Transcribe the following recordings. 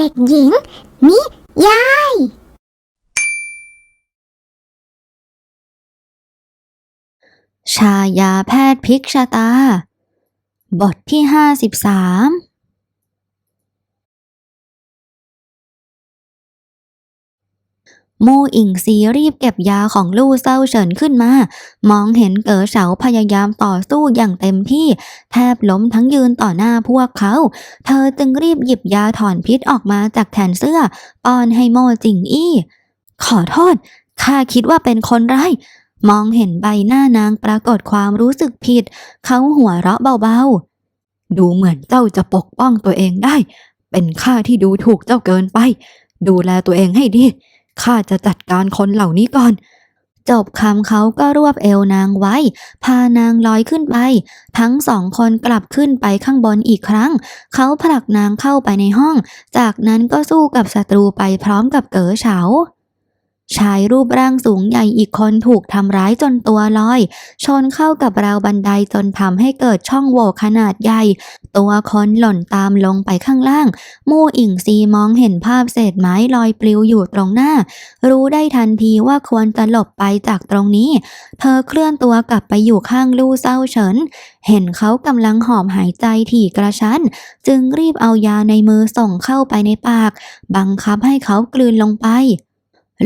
เด็กหญิง นิยาย ชายาแพทย์พลิกชะตา บทที่ห้าสิบสาม มู่อิงซีรีบเก็บยาของลู่เศร้าเฉินขึ้นมา มองเห็นเก๋อเฉาพยายามต่อสู้อย่างเต็มที่ แทบล้มทั้งยืนต่อหน้าพวกเขา เธอจึงรีบหยิบยาถอนพิษออกมาจากแขนเสื้อป้อนให้โมจิงอี้ ขอโทษ ข้าคิดว่าเป็นคนร้ายมองเห็นใบหน้านางปรากฏความรู้สึกผิด เขาหัวเราะเบาๆ ดูเหมือนเจ้าจะปกป้องตัวเองได้ เป็นข้าที่ดูถูกเจ้าเกินไป ดูแลตัวเองให้ดี ข้าจะจัดการคนเหล่านี้ก่อน จบคำเขาก็รวบเอวนางไว้ พานางลอยขึ้นไป ทั้งสองคนกลับขึ้นไปข้างบนอีกครั้ง เขาผลักนางเข้าไปในห้อง จากนั้นก็สู้กับศัตรูไปพร้อมกับเก๋อเฉา ชายรูปร่างสูงใหญ่อีกคนถูกทำร้ายจนตัวลอย ชนเข้ากับราวบันไดจนทำให้เกิดช่องโหว่ขนาดใหญ่ ตัวคนหล่นตามลงไปข้างล่าง มู่อิงซีมองเห็นภาพเศษไม้ลอยปลิวอยู่ตรงหน้า รู้ได้ทันทีว่าควรจะหลบไปจากตรงนี้ เธอเคลื่อนตัวกลับไปอยู่ข้างลู่เศร้าเฉิน เห็นเขากำลังหอบหายใจถี่กระชั้น จึงรีบเอายาในมือส่งเข้าไปในปาก บังคับให้เขากลืนลงไป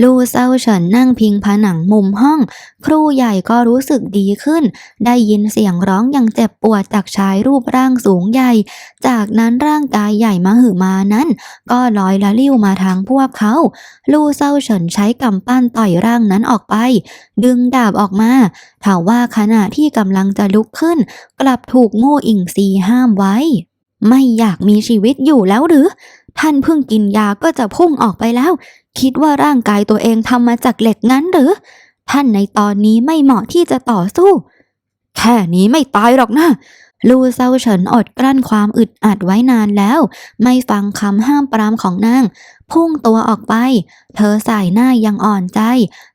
ลู่เศร้าเฉินนั่งพิงผนังมุมห้อง ครูใหญ่ก็รู้สึกดีขึ้น ได้ยินเสียงร้องอย่างเจ็บปวดจากชายรูปร่างสูงใหญ่ จากนั้นร่างกายใหญ่มหึมานั้น ก็ลอยละลิ้วมาทางพวกเขา ลู่เศร้าเฉินใช้กำปั้นต่อยร่างนั้นออกไป ดึงดาบออกมาถาว่าขณะที่กำลังจะลุกขึ้น กลับถูกโง่อิงซีห้ามไว้ ไม่อยากมีชีวิตอยู่แล้วหรือ ท่านเพิ่งกินยาก็จะพุ่งออกไปแล้ว คิดว่าร่างกายตัวเองทำมาจากเหล็กงั้นหรือ ท่านในตอนนี้ไม่เหมาะที่จะต่อสู้ แค่นี้ไม่ตายหรอกนะ ลู่เซาเฉินอดกลั้นความอึดอัดไว้นานแล้ว ไม่ฟังคำห้ามปรามของนาง พุ่งตัวออกไป เธอใสายหน้ายังอ่อนใจ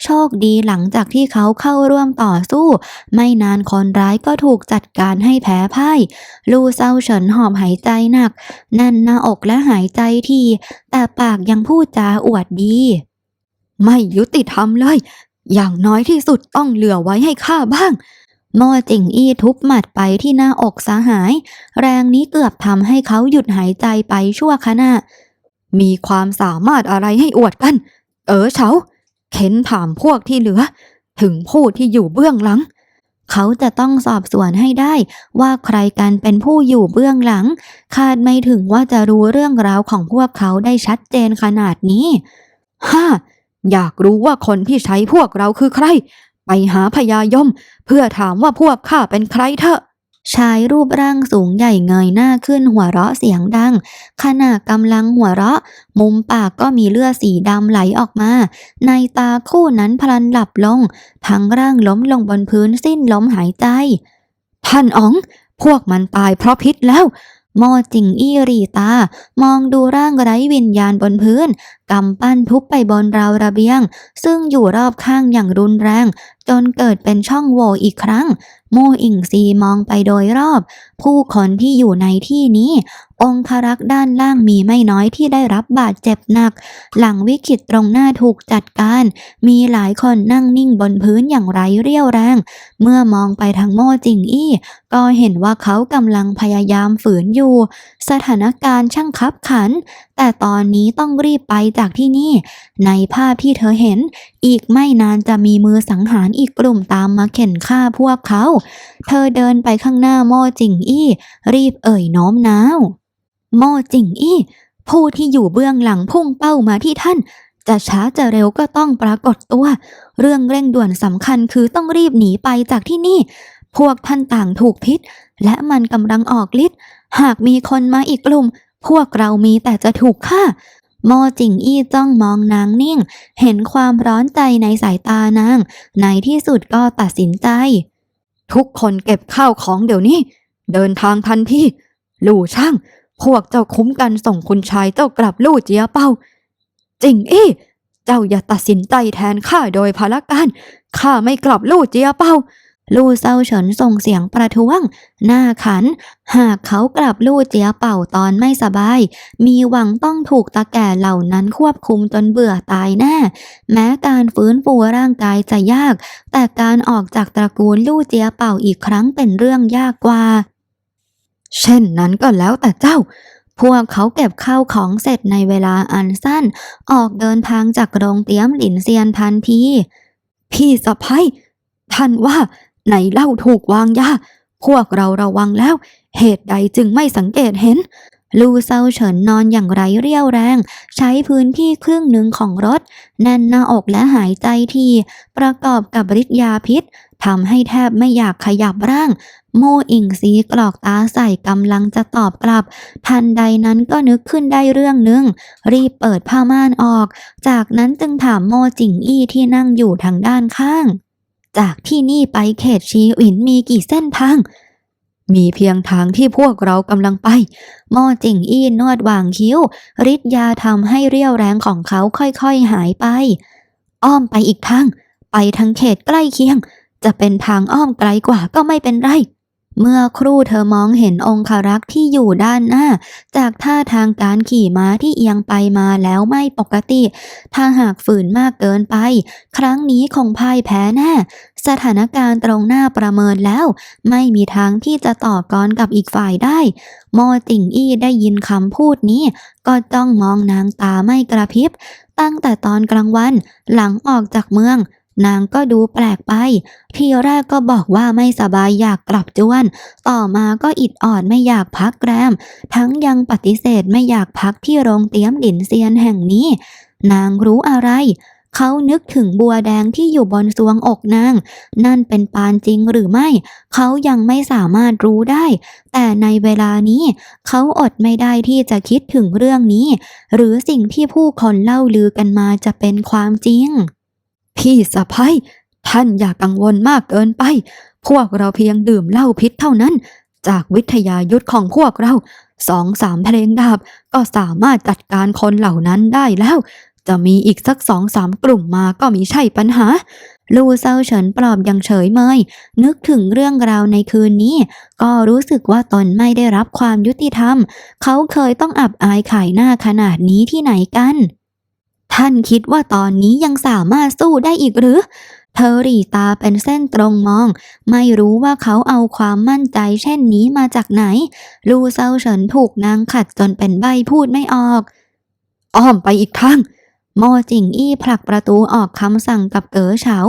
โชคดีหลังจากที่เขาเข้าร่วมต่อสู้ ไม่นานคนร้ายก็ถูกจัดการให้แพ้พ่ายลู่เซาเฉินหอบหายใจหนักแน่นหน้าอกและหายใจที แต่ปากยังพูดจาอวดดี ไม่ยุติธรรมเลย อย่างน้อยที่สุดต้องเหลือไว้ให้ข้าบ้าง โม่จิงอี้ทุบหมัดไปที่หน้าอกสาหาย แรงนี้เกือบทำให้เขาหยุดหายใจไปชั่วขณะ มีความสามารถอะไรให้อวดกัน เออเฉาเข็นถามพวกที่เหลือ ถึงผู้ที่อยู่เบื้องหลัง เขาจะต้องสอบสวนให้ได้ว่าใครกันเป็นผู้อยู่เบื้องหลัง คาดไม่ถึงว่าจะรู้เรื่องราวของพวกเขาได้ชัดเจนขนาดนี้ฮ่าอยากรู้ว่าคนที่ใช้พวกเราคือใคร ไปหาพญายม เพื่อถามว่าพวกข้าเป็นใครเถอะชายรูปร่างสูงใหญ่เงยหน้าขึ้นหัวเราะเสียงดัง ขณะกำลังหัวเราะ มุมปากก็มีเลือดสีดำไหลออกมา ในตาคู่นั้นพลันหลับลง ทั้งร่างล้มลงบนพื้นสิ้นลมหายใจ ท่านอ๋อง พวกมันตายเพราะพิษแล้วโมจิงอี้รีตา มองดูร่างไร้วิญญาณบนพื้น กำปั้นทุบไปบนราวระเบียง ซึ่งอยู่รอบข้างอย่างรุนแรง จนเกิดเป็นช่องโหว่อีกครั้งโมอิงซีมองไปโดยรอบ ผู้คนที่อยู่ในที่นี้ องครักษ์ด้านล่างมีไม่น้อยที่ได้รับบาดเจ็บหนัก หลังวิกฤตตรงหน้าถูกจัดการ มีหลายคนนั่งนิ่งบนพื้นอย่างไร้เรี่ยวแรง เมื่อมองไปทางโม่จิงอี้ ก็เห็นว่าเขากำลังพยายามฝืนอยู่ สถานการณ์ช่างคับขัน แต่ตอนนี้ต้องรีบไปจากที่นี่ ในภาพที่เธอเห็น อีกไม่นานจะมีมือสังหารอีกกลุ่มตามมาเข็นฆ่าพวกเขา เธอเดินไปข้างหน้าโม่จิงอี้ รีบเอ่ยโน้มน้าว โม่จิงอี้ ผู้ที่อยู่เบื้องหลังพุ่งเป้ามาที่ท่านจะช้าจะเร็วก็ต้องปรากฏตัว เรื่องเร่งด่วนสำคัญคือต้องรีบหนีไปจากที่นี่ พวกท่านต่างถูกพิษ และมันกำลังออกฤทธิ์ หากมีคนมาอีกกลุ่ม พวกเรามีแต่จะถูกฆ่าโมจิงอี้จ้องมองนางนิ่ง เห็นความร้อนใจในสายตานาง ในที่สุดก็ตัดสินใจ ทุกคนเก็บข้าวของเดี๋ยวนี้ เดินทางทันทีลู่ช่าง พวกเจ้าคุ้มกันส่งคุณชายเจ้ากลับลู่เจียเป้า จิงอี้ เจ้าอย่าตัดสินใจแทนข้าโดยพละการข้าไม่กลับลู่เจียเป้า ลู่เซาเฉินส่งเสียงประท้วง หน้าขัน หากเขากลับลู่เจียเป่าตอนไม่สบาย มีหวังต้องถูกตาแก่เหล่านั้นควบคุมจนเบื่อตายแน่ แม้การฟื้นฟูร่างกายจะยาก แต่การออกจากตระกูลลู่เจียเป่าอีกครั้งเป็นเรื่องยากกว่า เช่นนั้นก็แล้วแต่เจ้าพวกเขาเก็บข้าวของเสร็จในเวลาอันสั้น ออกเดินทางจากโรงเตี้ยมหลินเซียนทันที พี่สะพ้ยท่านว่า ไหนเล่าถูกวางยา พวกเราระวังแล้ว เหตุใดจึงไม่สังเกตเห็น ลูเซาเฉินนอนอย่างไร้เรี่ยวแรง ใช้พื้นที่ครึ่งหนึ่งของรถ แน่นหน้าอกและหายใจที ประกอบกับฤทธิ์ยาพิษทำให้แทบไม่อยากขยับร่าง โมอิงซีกรอกตาใส่กำลังจะตอบกลับ ทันใดนั้นก็นึกขึ้นได้เรื่องหนึ่ง รีบเปิดผ้าม่านออก จากนั้นจึงถามโมจิงอี้ที่นั่งอยู่ทางด้านข้าง จากที่นี่ไปเขตชีอินมีกี่เส้นทาง มีเพียงทางที่พวกเรากำลังไปหมจิงอี้นวดวางคิ้วฤทธิ์ยาทำให้เรี่ยวแรงของเขาค่อยๆหายไป อ้อมไปอีกทาง ไปทางเขตใกล้เคียง จะเป็นทางอ้อมไกลกว่าก็ไม่เป็นไร เมื่อครู่เธอมองเห็นองคารักษ์ที่อยู่ด้านหน้า จากท่าทางการขี่ม้าที่เอียงไปมาแล้วไม่ปกติ ถ้าหากฝืนมากเกินไป ครั้งนี้คงพ่ายแพ้แน่ สถานการณ์ตรงหน้าประเมินแล้ว ไม่มีทางที่จะต่อกรกับอีกฝ่ายได้ โมติ่งอี้ได้ยินคำพูดนี้ ก็จ้องมองนางตาไม่กระพริบ ตั้งแต่ตอนกลางวัน หลังออกจากเมือง นางก็ดูแปลกไป ทีแรกก็บอกว่าไม่สบายอยากกลับจวน ต่อมาก็อิดออดไม่อยากพักแรม ทั้งยังปฏิเสธไม่อยากพักที่โรงเตี้ยมหลินเซียนแห่งนี้ นางรู้อะไรเขานึกถึงบัวแดงที่อยู่บนสวงอกนาง นั่นเป็นปานจริงหรือไม่ เขายังไม่สามารถรู้ได้ แต่ในเวลานี้ เขาอดไม่ได้ที่จะคิดถึงเรื่องนี้ หรือสิ่งที่ผู้คนเล่าลือกันมาจะเป็นความจริง พี่สะพ้ยท่านอย่ากังวลมากเกินไป พวกเราเพียงดื่มเหล้าพิษเท่านั้น จากวิทยายุทธของพวกเราสองสามเพลงดาบ ก็สามารถจัดการคนเหล่านั้นได้แล้ว จะมีอีกสักสองสามกลุ่มมาก็มีใช่ปัญหา ลูเซาเฉินปลอบอย่างเฉยเมย นึกถึงเรื่องราวในคืนนี้ ก็รู้สึกว่าตนไม่ได้รับความยุติธรรม เขาเคยต้องอับอายขายหน้าขนาดนี้ที่ไหนกัน ท่านคิดว่าตอนนี้ยังสามารถสู้ได้อีกหรือ เธอรีตาเป็นเส้นตรงมอง ไม่รู้ว่าเขาเอาความมั่นใจเช่นนี้มาจากไหน ลูเซาเฉินถูกนางขัดจนเป็นใบพูดไม่ออก อ้อมไปอีกทางโมจิงอี้ผลักประตูออกคำสั่งกับเก๋อเฉา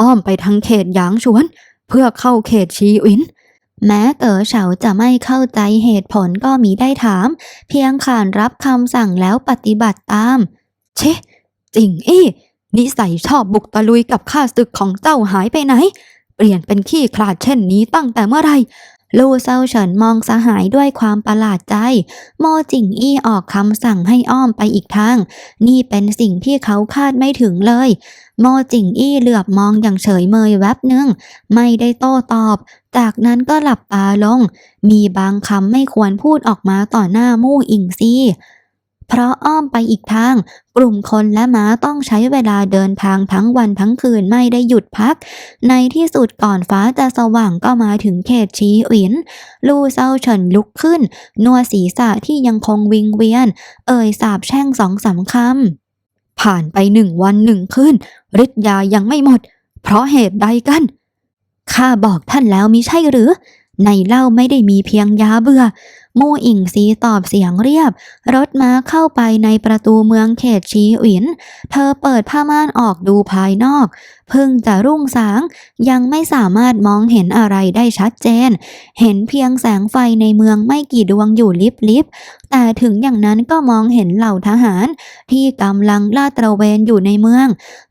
อ้อมไปทางเขตหยางชวน เพื่อเข้าเขตชีอินแม้เก๋อเฉาจะไม่เข้าใจเหตุผลก็มีได้ถาม เพียงขานรับคำสั่งแล้วปฏิบัติตาม เชะจิงอี้นิสัยชอบบุกตะลุยกับข้าศึกของเจ้าหายไปไหน เปลี่ยนเป็นขี้ขลาดเช่นนี้ตั้งแต่เมื่อไหรลู่เซาเฉินมองสหายด้วยความประหลาดใจ โมจิงอี้ออกคำสั่งให้อ้อมไปอีกทาง นี่เป็นสิ่งที่เขาคาดไม่ถึงเลย โมจิงอี้เหลือบมองอย่างเฉยเมยแวบหนึ่ง ไม่ได้โต้ตอบ จากนั้นก็หลับตาลง มีบางคำไม่ควรพูดออกมาต่อหน้ามู่อิงซี เพราะอ้อมไปอีกทาง กลุ่มคนและม้าต้องใช้เวลาเดินทางทั้งวันทั้งคืนไม่ได้หยุดพัก ในที่สุดก่อนฟ้าจะสว่างก็มาถึงเขตชีอิน ลู่เซาเฉินลุกขึ้น นัวศีรษะที่ยังคงวิงเวียน เอ่ยสาบแช่งสองสามคำผ่านไปหนึ่งวันหนึ่งคืนฤทธิ์ยายังไม่หมด เพราะเหตุใดกันข้าบอกท่านแล้วมิใช่หรือ ในเหล้าไม่ได้มีเพียงยาเบื่อ มู่อิงซีตอบเสียงเรียบ รถม้าเข้าไปในประตูเมืองเขตชีอิน เธอเปิดผ้าม่านออกดูภายนอก เพิ่งจะรุ่งสาง ยังไม่สามารถมองเห็นอะไรได้ชัดเจน เห็นเพียงแสงไฟในเมืองไม่กี่ดวงอยู่ลิบลิบแต่ถึงอย่างนั้นก็มองเห็นเหล่าทหาร ที่กำลังลาดตระเวนอยู่ในเมือง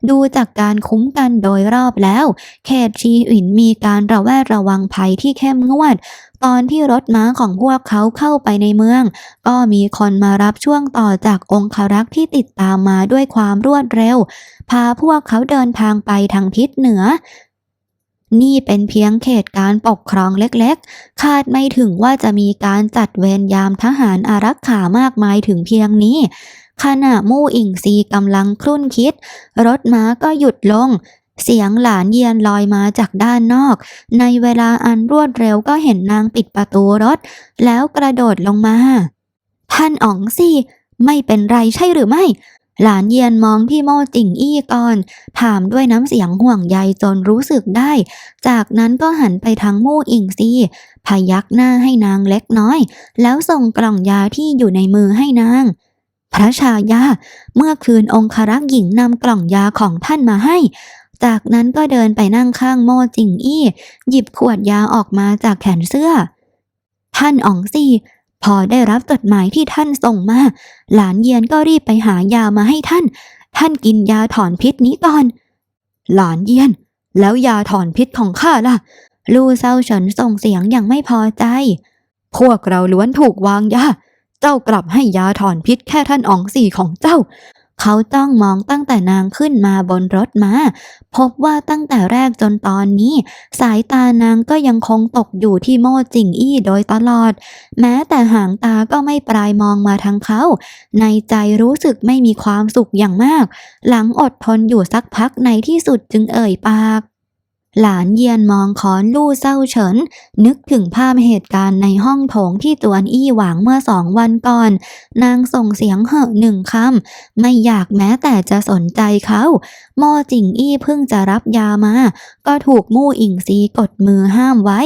ดูจากการคุ้มกันโดยรอบแล้ว เขตชีอินมีการระแวดระวังภัยที่เข้มงวด ตอนที่รถม้าของพวกเขาเข้าไปในเมือง ก็มีคนมารับช่วงต่อจากองคารักษ์ที่ติดตามมาด้วยความรวดเร็ว พาพวกเขาเดินทางไปทางทิศเหนือ นี่เป็นเพียงเขตการปกครองเล็กๆ คาดไม่ถึงว่าจะมีการจัดเวรยามทหารอารักขามากมายถึงเพียงนี้ขณะมู่อิงซีกำลังครุ่นคิด รถม้าก็หยุดลง เสียงหลานเยียนลอยมาจากด้านนอก ในเวลาอันรวดเร็วก็เห็นนางปิดประตูรถ แล้วกระโดดลงมา ท่านอ๋องสิไม่เป็นไรใช่หรือไม่ หลานเยียนมองพี่โมจิงอี้ก่อน ถามด้วยน้ำเสียงห่วงใยจนรู้สึกได้ จากนั้นก็หันไปทางมู่อิงซีพยักหน้าให้นางเล็กน้อย แล้วส่งกล่องยาที่อยู่ในมือให้นางพระชายา เมื่อคืนองครักษ์หญิงนำกล่องยาของท่านมาให้ จากนั้นก็เดินไปนั่งข้างโมจิงอี้ หยิบขวดยาออกมาจากแขนเสื้อ ท่านอ๋องซีพอได้รับจดหมายที่ท่านส่งมา หลานเยียนก็รีบไปหายามาให้ท่าน ท่านกินยาถอนพิษนี้ก่อน หลานเยียน แล้วยาถอนพิษของข้าล่ะ ลู่เซาเฉินส่งเสียงอย่างไม่พอใจ พวกเราล้วนถูกวางยา เจ้ากลับให้ยาถอนพิษแค่ท่านอ๋องสี่ของเจ้า เขาจ้องมองตั้งแต่นางขึ้นมาบนรถมา้า พบว่าตั้งแต่แรกจนตอนนี้ สายตานางก็ยังคงตกอยู่ที่โม่จิงอี้โดยตลอด แม้แต่หางตาก็ไม่ปลายมองมาทางเขา ในใจรู้สึกไม่มีความสุขอย่างมาก หลังอดทนอยู่สักพักในที่สุดจึงเอ่ยปาก หลานเยียนมองขอนลู่เศร้าเฉิน นึกถึงภาพเหตุการณ์ในห้องโถงที่ตวนอี้หวางเมื่อสองวันก่อน นางส่งเสียงเหอะหนึ่งคำ ไม่อยากแม้แต่จะสนใจเขาโม่จิงอี้เพิ่งจะรับยามา ก็ถูกมู่อิงซีกดมือห้ามไว้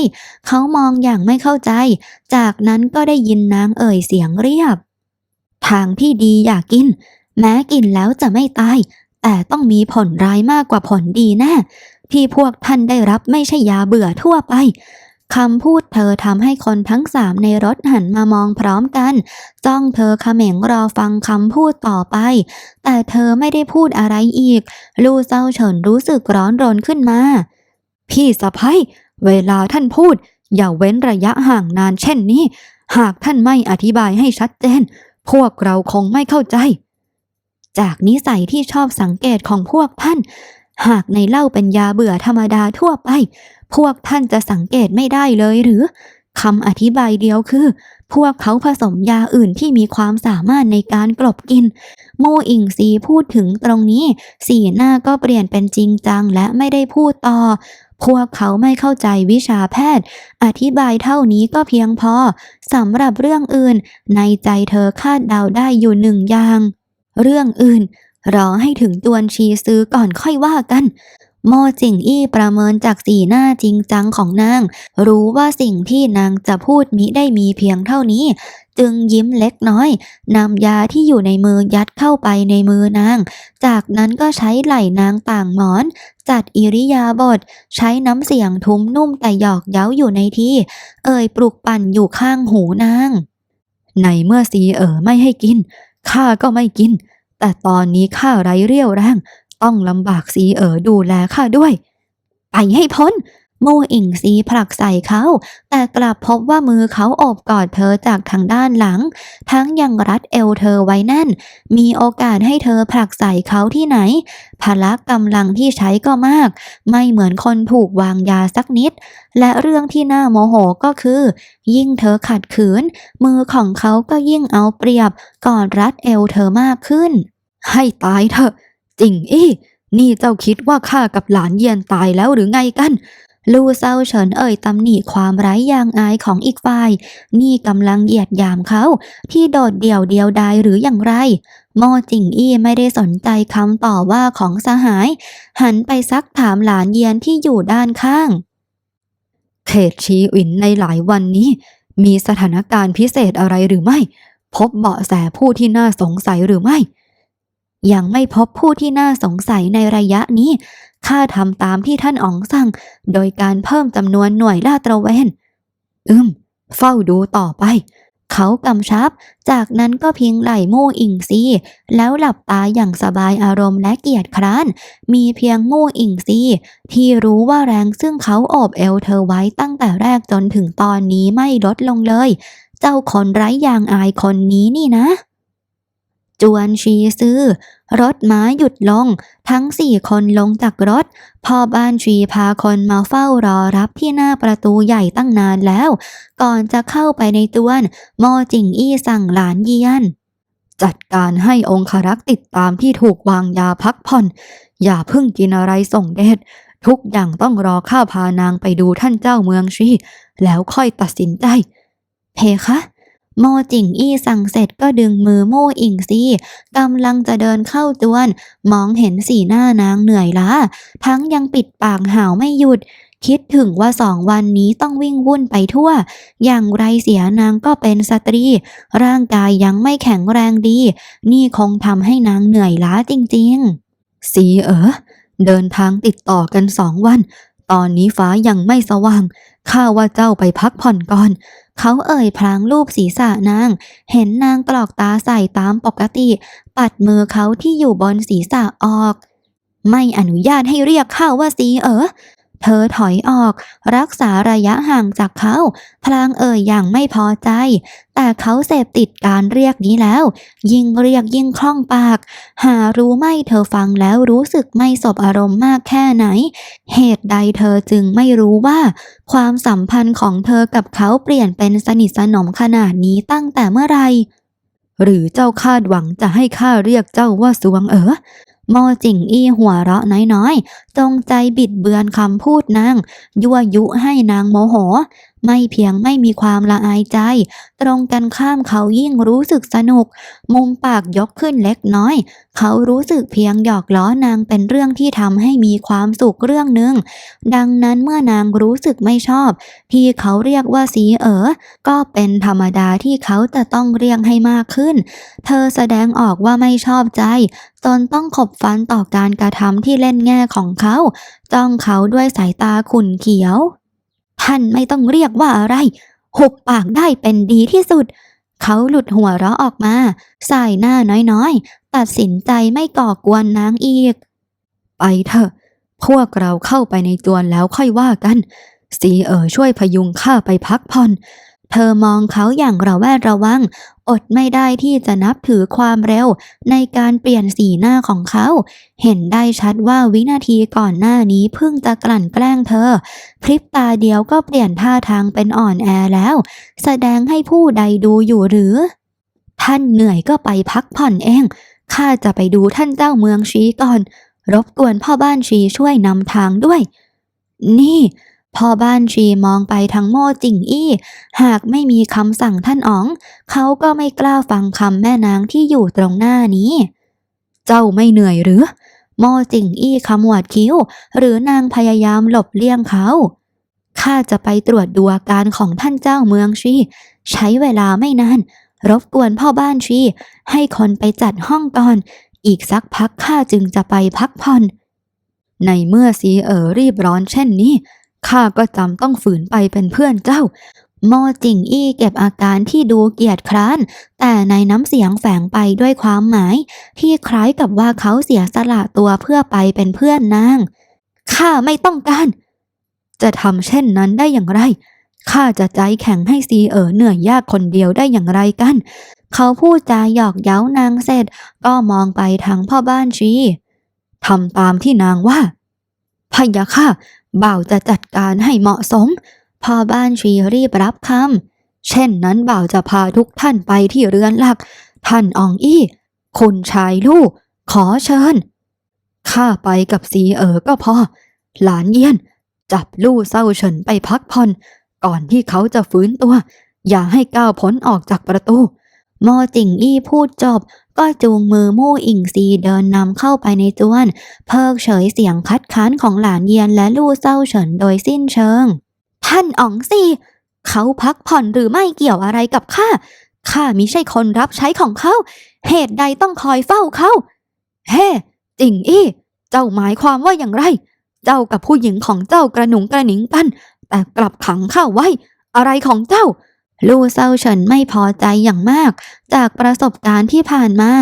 เขามองอย่างไม่เข้าใจ จากนั้นก็ได้ยินนางเอ่ยเสียงเรียบ ทางที่ดีอยากกิน แม้กินแล้วจะไม่ตายแต่ต้องมีผลร้ายมากกว่าผลดีแน่ ที่พวกท่านได้รับไม่ใช่ยาเบื่อทั่วไปคำพูดเธอทำให้คนทั้งสามในรถหันมามองพร้อมกัน จ้องเธอเขม็งรอฟังคำพูดต่อไป แต่เธอไม่ได้พูดอะไรอีก ลู่เซาเฉินรู้สึกร้อนรนขึ้นมา พี่สะพ้ยเวลาท่านพูด อย่าเว้นระยะห่างนานเช่นนี้ หากท่านไม่อธิบายให้ชัดเจน พวกเราคงไม่เข้าใจ จากนิสัยที่ชอบสังเกตของพวกท่าน หากในเหล้าเป็นยาเบื่อธรรมดาทั่วไป พวกท่านจะสังเกตไม่ได้เลยหรือคำอธิบายเดียวคือ พวกเขาผสมยาอื่นที่มีความสามารถในการกลบกิน โมอิงซีพูดถึงตรงนี้ สีหน้าก็เปลี่ยนเป็นจริงจังและไม่ได้พูดต่อ พวกเขาไม่เข้าใจวิชาแพทย์ อธิบายเท่านี้ก็เพียงพอสำหรับเรื่องอื่น ในใจเธอคาดเดาได้อยู่หนึ่งอย่าง เรื่องอื่น รอให้ถึงตวนชีซื้อก่อนค่อยว่ากัน โมจิงอี้ประเมินจากสีหน้าจริงจังของนาง รู้ว่าสิ่งที่นางจะพูดมิได้มีเพียงเท่านี้ จึงยิ้มเล็กน้อยนำยาที่อยู่ในมือยัดเข้าไปในมือนาง จากนั้นก็ใช้ไหล่นางต่างหมอน จัดอิริยาบถใช้น้ำเสียงทุ้มนุ่มแต่หยอกเย้าอยู่ในที่ เอ่ยปลุกปั่นอยู่ข้างหูนาง ในเมื่อสีเอ๋อไม่ให้กินข้าก็ไม่กิน แต่ตอนนี้ข้าไร้เรี่ยวแรง ต้องลำบากสีเอ๋อดูแลข้าด้วย ไปให้พ้น โมอิงซีผลักใส่เขา แต่กลับพบว่ามือเขาโอบกอดเธอจากทางด้านหลัง ทั้งยังรัดเอวเธอไว้แน่น มีโอกาสให้เธอผลักใส่เขาที่ไหน พละกำลังที่ใช้ก็มาก ไม่เหมือนคนถูกวางยาสักนิด และเรื่องที่น่าโมโหก็คือ ยิ่งเธอขัดขืน มือของเขาก็ยิ่งเอาเปรียบกอนรัดเอวเธอมากขึ้น ให้ตายเถอะจริงอี้นี่เจ้าคิดว่าข้ากับหลานเยียนตายแล้วหรือไงกัน ลู่เซาเฉินเอ่ยตำหนิความไร้ยางอายของอีกฝ่าย นี่กำลังเหยียดยามเขาที่โดดเดี่ยวเดียวดายหรืออย่างไรโมจิงอี้ไม่ได้สนใจคำต่อว่าของสหาย หันไปซักถามหลานเยียนที่อยู่ด้านข้าง เขตชีอินในหลายวันนี้ มีสถานการณ์พิเศษอะไรหรือไม่ พบเบาะแสผู้ที่น่าสงสัยหรือไม่ ยังไม่พบผู้ที่น่าสงสัยในระยะนี้ ข้าทำตามที่ท่านอ๋องสั่ง โดยการเพิ่มจำนวนหน่วยลาดตระเวน อืม เฝ้าดูต่อไป เขากำชับ จากนั้นก็เพียงไหล่โม่อิงซี แล้วหลับตาอย่างสบายอารมณ์และเกียรติคร้าน มีเพียงโม่อิงซี ที่รู้ว่าแรงซึ่งเขาโอบเอวเธอไว้ตั้งแต่แรกจนถึงตอนนี้ไม่ลดลงเลย เจ้าคนไร้ยางอายคนนี้นี่นะ จวนชีซื้อ รถม้าหยุดลง ทั้งสี่คนลงจากรถ พ่อบ้านชีพาคนมาเฝ้ารอรับที่หน้าประตูใหญ่ตั้งนานแล้ว ก่อนจะเข้าไปในตวน โมจิงอี้สั่งหลานเยียน จัดการให้องครักษ์ติดตามที่ถูกวางยาพักผ่อน อย่าเพิ่งกินอะไรส่งเดชทุกอย่างต้องรอข้าพานางไปดูท่านเจ้าเมืองชีแล้วค่อยตัดสินใจ เพคะ โมจิงอี้สั่งเสร็จก็ดึงมือโมอิงซีกำลังจะเดินเข้าจวน มองเห็นสีหน้านางเหนื่อยล้า ทั้งยังปิดปากหาวไม่หยุด คิดถึงว่าสองวันนี้ต้องวิ่งวุ่นไปทั่ว อย่างไรเสียนางก็เป็นสตรี ร่างกายยังไม่แข็งแรงดี นี่คงทำให้นางเหนื่อยล้าจริงๆ สีเอ๋อเดินทางติดต่อกันสองวัน ตอนนี้ฟ้ายังไม่สว่าง ข้าว่าเจ้าไปพักผ่อนก่อน เขาเอ่ยพลางรูปศีรษะนาง เห็นนางกรอกตาใส่ตามปกติ ปัดมือเขาที่อยู่บนศีรษะออก ไม่อนุญาตให้เรียกข้าว่าสีเออ เธอถอยออก รักษาระยะห่างจากเขา พลางเอ่ยอย่างไม่พอใจ แต่เขาเสพติดการเรียกนี้แล้ว ยิ่งเรียกยิ่งคล่องปาก หารู้ไหมเธอฟังแล้วรู้สึกไม่สบอารมณ์มากแค่ไหน เหตุใดเธอจึงไม่รู้ว่า ความสัมพันธ์ของเธอกับเขาเปลี่ยนเป็นสนิทสนมขนาดนี้ตั้งแต่เมื่อไหร่หรือเจ้าคาดหวังจะให้ข้าเรียกเจ้าว่าสวงเอ๋อ โมจิงอี้หัวเราะน้อยๆ จงใจบิดเบือนคำพูดนาง ยั่วยุให้นางโมโห ไม่เพียงไม่มีความละอายใจ ตรงกันข้ามเขายิ่งรู้สึกสนุก มุมปากยกขึ้นเล็กน้อย เขารู้สึกเพียงหยอกล้อนางเป็นเรื่องที่ทำให้มีความสุขเรื่องหนึ่ง ดังนั้นเมื่อนางรู้สึกไม่ชอบ ที่เขาเรียกว่าสีเอ๋อก็เป็นธรรมดาที่เขาจะต้องเรียกให้มากขึ้น เธอแสดงออกว่าไม่ชอบใจจนต้องขบฟันต่อการกระทำที่เล่นแง่ของเขา จ้องเขาด้วยสายตาขุ่นเขียว ท่านไม่ต้องเรียกว่าอะไร หุบปากได้เป็นดีที่สุด เขาหลุดหัวเราะออกมา สายหน้าน้อยๆ ตัดสินใจไม่ก่อกวนนางอีก ไปเถอะ พวกเราเข้าไปในจวนแล้วค่อยว่ากัน สีเอ๋อช่วยพยุงข้าไปพักผ่อน เธอมองเขาอย่างระแวดระวัง อดไม่ได้ที่จะนับถือความเร็ว ในการเปลี่ยนสีหน้าของเขา เห็นได้ชัดว่าวินาทีก่อนหน้านี้เพิ่งจะกลั่นแกล้งเธอ พริบตาเดียวก็เปลี่ยนท่าทางเป็นอ่อนแอแล้ว แสดงให้ผู้ใดดูอยู่หรือ ท่านเหนื่อยก็ไปพักผ่อนเองข้าจะไปดูท่านเจ้าเมืองชีก่อน รบกวนพ่อบ้านชีช่วยนำทางด้วย นี่ พ่อบ้านชีมองไปทางโม่จิงอี้ หากไม่มีคำสั่งท่านอ๋อง เขาก็ไม่กล้าฟังคำแม่นางที่อยู่ตรงหน้านี้ เจ้าไม่เหนื่อยหรือ โม่จิงอี้ขมวดคิ้ว หรือนางพยายามหลบเลี่ยงเขาข้าจะไปตรวจดูอาการของท่านเจ้าเมืองชีใช้เวลาไม่นาน รบกวนพ่อบ้านชีให้คนไปจัดห้องก่อน อีกสักพักข้าจึงจะไปพักผ่อน ในเมื่อสีเอ๋อรีบร้อนเช่นนี้ ข้าก็จำต้องฝืนไปเป็นเพื่อนเจ้าโมจิงอี้เก็บอาการที่ดูเกียจคร้าน แต่ในน้ำเสียงแฝงไปด้วยความหมาย ที่คล้ายกับว่าเขาเสียสละตัวเพื่อไปเป็นเพื่อนนาง ข้าไม่ต้องการ จะทำเช่นนั้นได้อย่างไร ข้าจะใจแข็งให้ซีเอ๋อเหนื่อยยากคนเดียวได้อย่างไรกัน เขาพูดจาหยอกเย้านางเสร็จ ก็มองไปทางพ่อบ้านชีทำตามที่นางว่า พะยะค่ะ บ่าวจะจัดการให้เหมาะสมพ่อบ้านชีรีบรับคำ เช่นนั้นบ่าวจะพาทุกท่านไปที่เรือนหลัก ท่านอองอี้ คุณชายลูก ขอเชิญ ข้าไปกับสีเอ๋อก็พอ หลานเยี่ยน จับลู่เศร้าเฉินไปพักผ่อน ก่อนที่เขาจะฟื้นตัว อย่าให้ก้าวพ้นออกจากประตู มอจิงอี้พูดจบ ก็จูงมือมู่อิงซีเดินนำเข้าไปในจวน เพิกเฉยเสียงคัดค้านของหลานเยียนและลู่เศร้าเฉินโดยสิ้นเชิง ท่านอ๋องซีเขาพักผ่อนหรือไม่เกี่ยวอะไรกับข้าข้ามิใช่คนรับใช้ของเขา เหตุใดต้องคอยเฝ้าเขาเฮ้จิงอี้ เจ้าหมายความว่าอย่างไร เจ้ากับผู้หญิงของเจ้ากระหนุงกระหนิงกัน แต่กลับขังข้าไว้ อะไรของเจ้า ลู่เซาเฉินไม่พอใจอย่างมาก จากประสบการณ์ที่ผ่านมา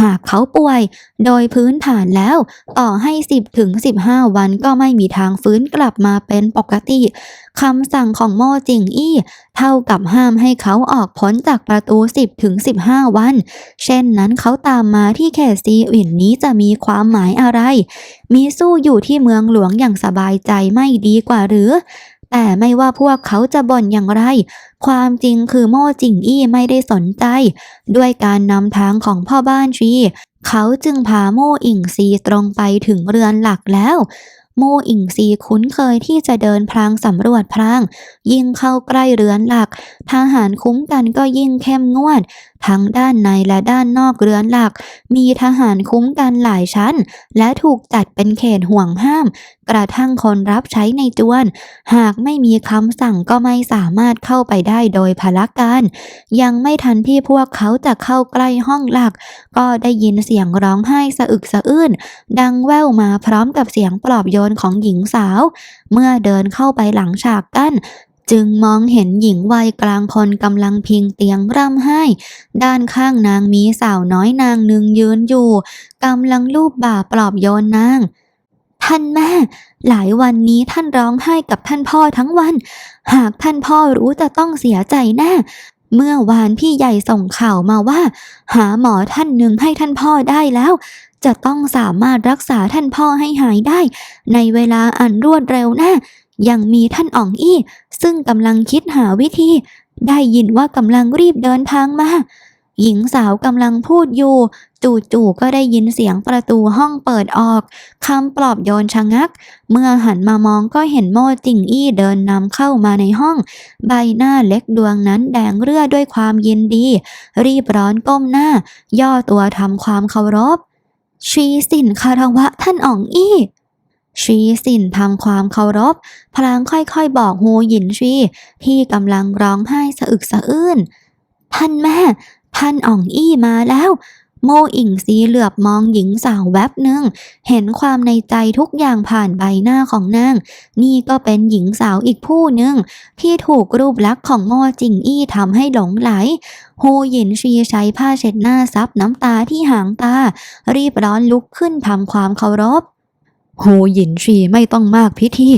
หากเขาป่วย โดยพื้นฐานแล้ว ต่อให้ 10ถึง15 วันก็ไม่มีทางฟื้นกลับมาเป็นปกติคำสั่งของโม่จิงอี้ เท่ากับห้ามให้เขาออกพ้นจากประตู 10ถึง15 วัน เช่นนั้นเขาตามมาที่เขซีอินนี้จะมีความหมายอะไร มีสู้อยู่ที่เมืองหลวงอย่างสบายใจไม่ดีกว่าหรือ แต่ไม่ว่าพวกเขาจะบ่นอย่างไร ความจริงคือโม่จิงอี้ไม่ได้สนใจ ด้วยการนำทางของพ่อบ้านชีเขาจึงพาโม่อิงซีตรงไปถึงเรือนหลักแล้วโม่อิงซีคุ้นเคยที่จะเดินพลางสำรวจพลาง ยิ่งเข้าใกล้เรือนหลัก ทหารคุ้มกันก็ยิ่งเข้มงวด ทั้งด้านในและด้านนอกเรือนหลัก มีทหารคุ้มกันหลายชั้น และถูกจัดเป็นเขตห่วงห้าม กระทั่งคนรับใช้ในจวน หากไม่มีคำสั่งก็ไม่สามารถเข้าไปได้โดยพละการ ยังไม่ทันที่พวกเขาจะเข้าใกล้ห้องหลัก ก็ได้ยินเสียงร้องไห้สะอึกสะอื้นดังแว่วมาพร้อมกับเสียงปลอบโยนของหญิงสาว เมื่อเดินเข้าไปหลังฉากกั้นจึงมองเห็นหญิงวัยกลางคนกำลังพิงเตียงร่ำไห้ ด้านข้างนางมีสาวน้อยนางหนึ่งยืนอยู่กำลังลูบบ่าปลอบโยนนาง ท่านแม่ หลายวันนี้ท่านร้องไห้กับท่านพ่อทั้งวัน หากท่านพ่อรู้จะต้องเสียใจแน่ เมื่อวานพี่ใหญ่ส่งข่าวมาว่า หาหมอท่านหนึ่งให้ท่านพ่อได้แล้ว จะต้องสามารถรักษาท่านพ่อให้หายได้ ในเวลาอันรวดเร็วแน่ยังมีท่านอ่องอี้ ซึ่งกำลังคิดหาวิธี ได้ยินว่ากำลังรีบเดินทางมา หญิงสาวกำลังพูดอยู่ จู่ๆก็ได้ยินเสียงประตูห้องเปิดออกคำปลอบโยนชะงัก เมื่อหันมามองก็เห็นโม่จิงอี้เดินนำเข้ามาในห้อง ใบหน้าเล็กดวงนั้นแดงเรื่อด้วยความยินดี รีบร้อนก้มหน้า ย่อตัวทำความเคารพชีสินคารวะท่านอ่องอี้ชีสินทำความเคารพ พลางค่อยๆบอกฮูหยินชีที่กำลังร้องไห้สะอึกสะอื้นท่านแม่ ท่านอ่องอี้มาแล้ว โมอิงซีเหลือบมองหญิงสาวแวบหนึ่ง เห็นความในใจทุกอย่างผ่านใบหน้าของนาง นี่ก็เป็นหญิงสาวอีกผู้หนึ่ง ที่ถูกรูปลักษณ์ของโมจิงอี้ทำให้หลงไหลโฮหยินชีใช้ผ้าเช็ดหน้าซับน้ำตาที่หางตา รีบร้อนลุกขึ้นทำความเคารพโฮหยินชีไม่ต้องมากพิธี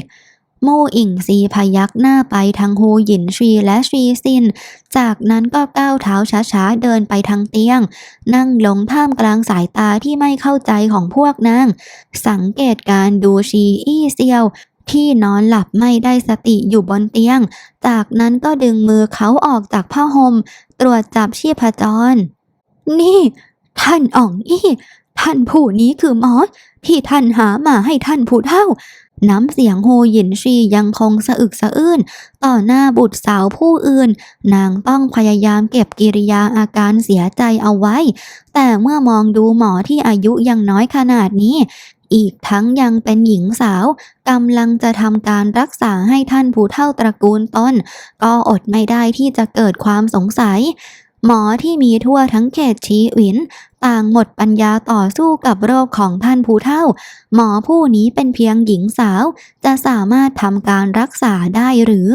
โมอิงซีพยักหน้าไปทางโฮหยินชีและชีซิน จากนั้นก็ก้าวเท้าช้าๆเดินไปทางเตียง นั่งลงท่ามกลางสายตาที่ไม่เข้าใจของพวกนาง สังเกตการดูชีอี้เซียวที่นอนหลับไม่ได้สติอยู่บนเตียง จากนั้นก็ดึงมือเขาออกจากผ้าห่มตรวจจับชีพจร นี่ ท่านอ่องอี้ ท่านผู้นี้คือหมอที่ท่านหามาให้ท่านผู้เฒ่า น้ำเสียงโฮหยินชียังคงสะอึกสะอื้นต่อหน้าบุตรสาวผู้อื่น นางต้องพยายามเก็บกิริยาอาการเสียใจเอาไว้ แต่เมื่อมองดูหมอที่อายุยังน้อยขนาดนี้ อีกทั้งยังเป็นหญิงสาวกำลังจะทำการรักษาให้ท่านผู้เฒ่าตระกูลต้น ก็อดไม่ได้ที่จะเกิดความสงสัย หมอที่มีทั่วทั้งเขตชีหวิน ต่างหมดปัญญาต่อสู้กับโรคของท่านผู้เฒ่า หมอผู้นี้เป็นเพียงหญิงสาว จะสามารถทำการรักษาได้หรือ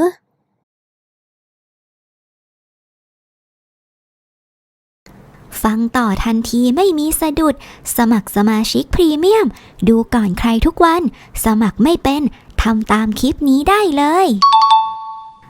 ฟังต่อทันทีไม่มีสะดุด สมัครสมาชิกพรีเมียม ดูก่อนใครทุกวัน สมัครไม่เป็น ทำตามคลิปนี้ได้เลย